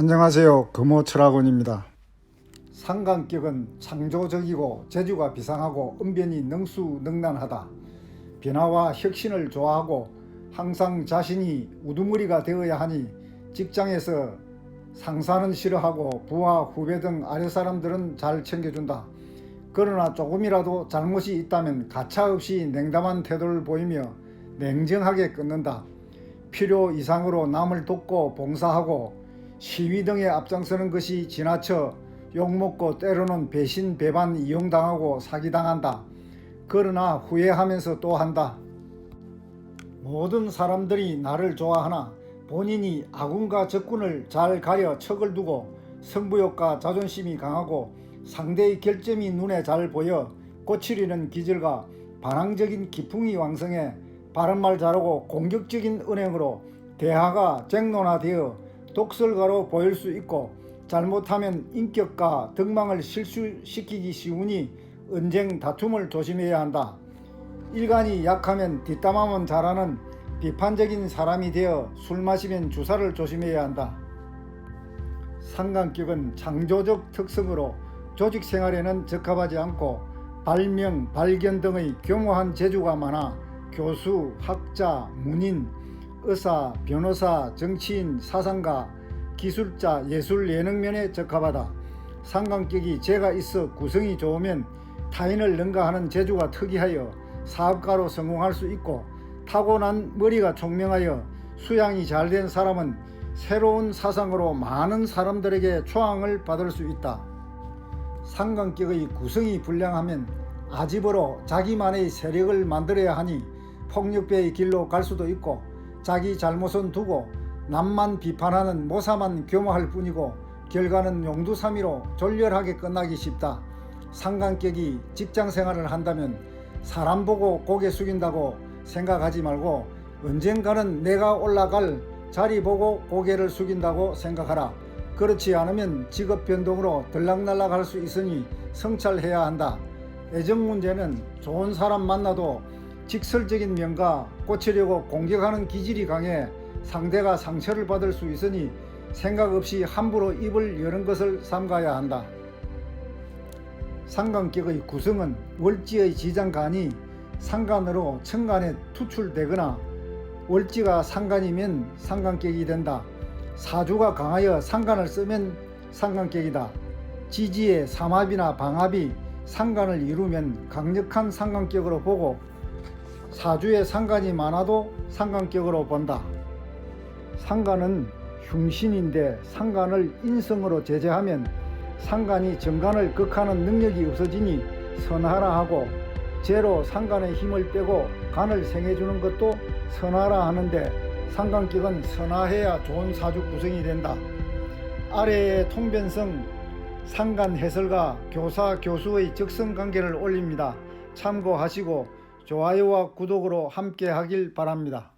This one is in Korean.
안녕하세요. 금호철학원입니다. 상관격은 창조적이고 재주가 비상하고 은변이 능수능란하다. 변화와 혁신을 좋아하고 항상 자신이 우두머리가 되어야 하니 직장에서 상사는 싫어하고 부하 후배 등 아래 사람들은 잘 챙겨준다. 그러나 조금이라도 잘못이 있다면 가차없이 냉담한 태도를 보이며 냉정하게 끊는다. 필요 이상으로 남을 돕고 봉사하고 시위 등에 앞장서는 것이 지나쳐 욕먹고 때로는 배신 배반 이용당하고 사기당한다. 그러나 후회하면서 또 한다. 모든 사람들이 나를 좋아하나 본인이 아군과 적군을 잘 가려 척을 두고 승부욕과 자존심이 강하고 상대의 결점이 눈에 잘 보여 꼬치리는 기질과 반항적인 기풍이 왕성해 바른말 잘하고 공격적인 은행으로 대화가 쟁론화되어 독설가로 보일 수 있고 잘못하면 인격과 덕망을 실수시키기 쉬우니 언쟁 다툼을 조심해야 한다. 일간이 약하면 뒷담화만 잘하는 비판적인 사람이 되어 술 마시면 주사를 조심해야 한다. 상관격은 창조적 특성으로 조직 생활에는 적합하지 않고 발명, 발견 등의 교모한 재주가 많아 교수, 학자, 문인, 의사, 변호사, 정치인, 사상가, 기술자, 예술 예능면에 적합하다. 상관격이 재가 있어 구성이 좋으면 타인을 능가하는 재주가 특이하여 사업가로 성공할 수 있고 타고난 머리가 총명하여 수양이 잘 된 사람은 새로운 사상으로 많은 사람들에게 초항을 받을 수 있다. 상관격의 구성이 불량하면 아집으로 자기만의 세력을 만들어야 하니 폭력배의 길로 갈 수도 있고 자기 잘못은 두고 남만 비판하는 모사만 교모할 뿐이고 결과는 용두사미로 졸렬하게 끝나기 쉽다. 상관격이 직장 생활을 한다면 사람 보고 고개 숙인다고 생각하지 말고 언젠가는 내가 올라갈 자리 보고 고개를 숙인다고 생각하라. 그렇지 않으면 직업 변동으로 들락날락 할 수 있으니 성찰해야 한다. 애정 문제는 좋은 사람 만나도 직설적인 면과 꽂히려고 공격하는 기질이 강해 상대가 상처를 받을 수 있으니 생각 없이 함부로 입을 여는 것을 삼가야 한다. 상관격의 구성은 월지의 지장간이 상간으로 천간에 투출되거나 월지가 상간이면 상관격이 된다. 사주가 강하여 상간을 쓰면 상관격이다. 지지의 삼합이나 방합이 상간을 이루면 강력한 상관격으로 보고 사주에 상관이 많아도 상관격으로 본다. 상관은 흉신인데 상관을 인성으로 제재하면 상관이 정관을 극하는 능력이 없어지니 선하라 하고 재로 상관의 힘을 빼고 간을 생해주는 것도 선하라 하는데 상관격은 선하해야 좋은 사주 구성이 된다. 아래의 통변성 상관 해설가 교사 교수의 적성 관계를 올립니다. 참고하시고 좋아요와 구독으로 함께 하길 바랍니다.